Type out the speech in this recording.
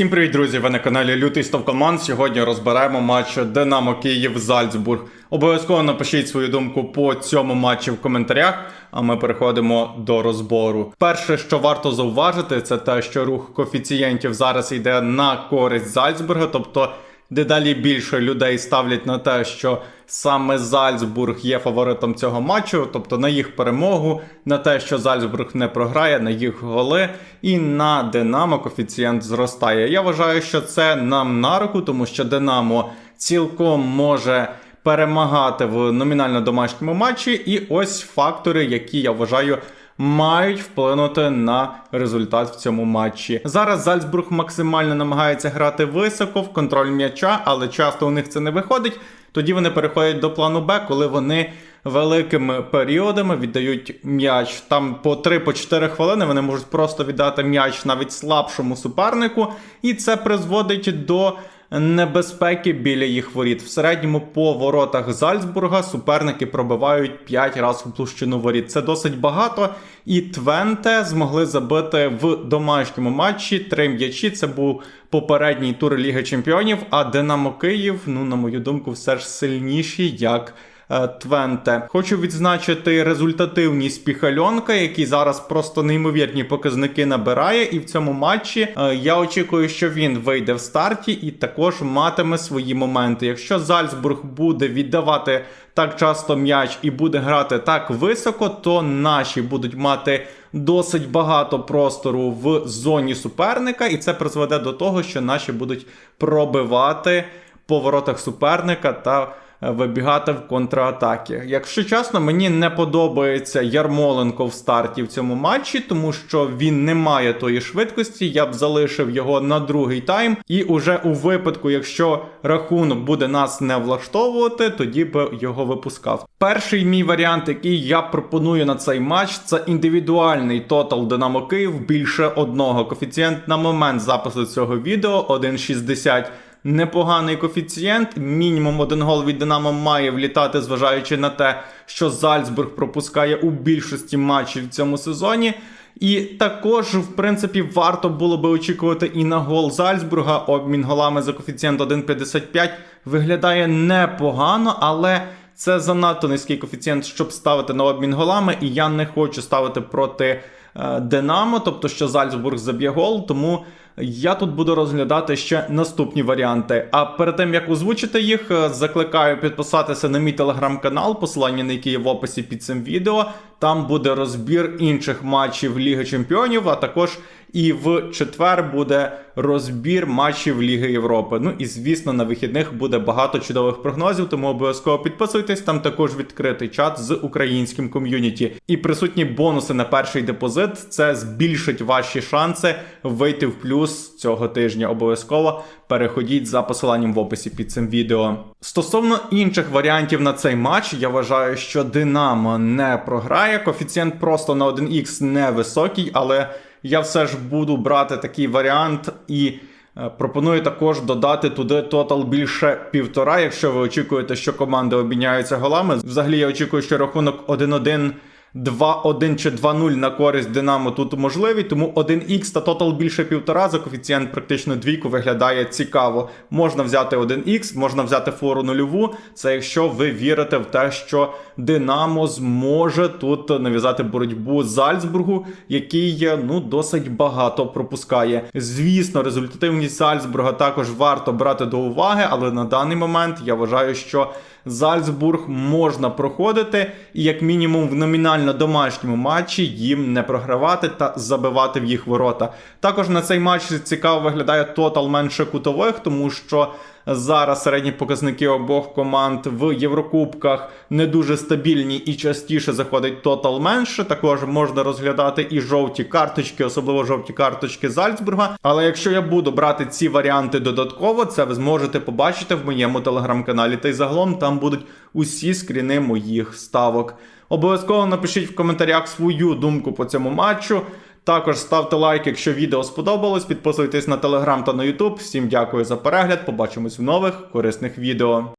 Всім привіт, друзі! Ви на каналі Лютий Стовкоман. Сьогодні розберемо матч Динамо Київ Зальцбург. Обов'язково напишіть свою думку по цьому матчі в коментарях, а ми переходимо до розбору. Перше, що варто зауважити, це те, що рух коефіцієнтів зараз йде на користь Зальцбурга, тобто дедалі більше людей ставлять на те, що саме Зальцбург є фаворитом цього матчу, тобто на їх перемогу, на те, що Зальцбург не програє, на їх голи, і на Динамо коефіцієнт зростає. Я вважаю, що це нам на руку, тому що Динамо цілком може. Перемагати в номінально домашньому матчі, і ось фактори, які я вважаю мають вплинути на результат в цьому матчі. Зараз Зальцбург максимально намагається грати високо в контроль м'яча, але часто у них це не виходить. Тоді вони переходять до плану Б, коли вони великими періодами віддають м'яч. Там по 3-4 хвилини вони можуть просто віддати м'яч навіть слабшому супернику, і це призводить до небезпеки біля їх воріт. В середньому по воротах Зальцбурга суперники пробивають 5 разів у площину воріт. Це досить багато. І Твенте змогли забити в домашньому матчі три м'ячі. Це був попередній тур Ліги Чемпіонів. А Динамо Київ, ну на мою думку, все ж сильніші як. Е, Твенте. Хочу відзначити результативність Піхальонка, який зараз просто неймовірні показники набирає. І в цьому матчі е, я очікую, що він вийде в старті і також матиме свої моменти. Якщо Зальцбург буде віддавати так часто м'яч і буде грати так високо, то наші будуть мати досить багато простору в зоні суперника, і це призведе до того, що наші будуть пробивати по воротах суперника та вибігати в контратаки. Якщо чесно, мені не подобається Ярмоленко в старті в цьому матчі, тому що він не має тої швидкості. Я б залишив його на другий тайм. І уже у випадку, якщо рахунок буде нас не влаштовувати, тоді б його випускав. Перший мій варіант, який я пропоную на цей матч, це індивідуальний тотал Динамо Київ більше одного. Коефіцієнт на момент запису цього відео 1,60. Непоганий коефіцієнт. Мінімум один гол від Динамо має влітати, зважаючи на те, що Зальцбург пропускає у більшості матчів в цьому сезоні. І також, в принципі, варто було би очікувати і на гол Зальцбурга. Обмін голами за коефіцієнт 1,55 виглядає непогано, але це занадто низький коефіцієнт, щоб ставити на обмін голами. І я не хочу ставити проти е, Динамо, тобто що Зальцбург заб'є гол, тому. Я тут буду розглядати ще наступні варіанти. А перед тим як озвучити їх, е, закликаю підписатися на мій телеграм-канал, посилання на який є в описі під цим відео. Там буде розбір інших матчів Ліги Чемпіонів, а також і в четвер буде розбір матчів Ліги Європи. Ну і звісно, на вихідних буде багато чудових прогнозів, тому обов'язково підписуйтесь. Там також відкритий чат з українським ком'юніті. І присутні бонуси на перший депозит. Це збільшить ваші шанси вийти в плюс цього тижня. Обов'язково переходіть за посиланням в описі під цим відео. Стосовно інших варіантів на цей матч, я вважаю, що Динамо не програє. Коефіцієнт просто на 1х невисокий, але я все ж буду брати такий варіант і. е, Пропоную також додати туди тотал більше півтора, якщо ви очікуєте, що команди обміняються голами. Взагалі я очікую, що рахунок 1-1, 2-1 чи 2-0 на користь Динамо тут можливий, тому 1х та тотал більше півтора за коефіцієнт практично двійку виглядає цікаво. Можна взяти 1х, можна взяти фору нульову. Це якщо ви вірите в те, що Динамо зможе тут нав'язати боротьбу з Зальцбургу, який ну досить багато пропускає. Звісно, результативність Зальцбурга також варто брати до уваги, але на даний момент я вважаю, що Зальцбург можна проходити, і як мінімум в номінально домашньому матчі їм не програвати та забивати в їх ворота. Також на цей матч цікаво виглядає тотал менше кутових, тому що зараз середні показники обох команд в Єврокубках не дуже стабільні і частіше заходить тотал менше. Також можна розглядати і жовті карточки, особливо жовті карточки Зальцбурга. Але якщо я буду брати ці варіанти додатково, це ви зможете побачити в моєму телеграм-каналі. Та й загалом там будуть усі скріни моїх ставок. Обов'язково напишіть в коментарях свою думку по цьому матчу. Також ставте лайк, якщо відео сподобалось. Підписуйтесь на телеграм та на ютуб. Всім дякую за перегляд. Побачимось в нових корисних відео.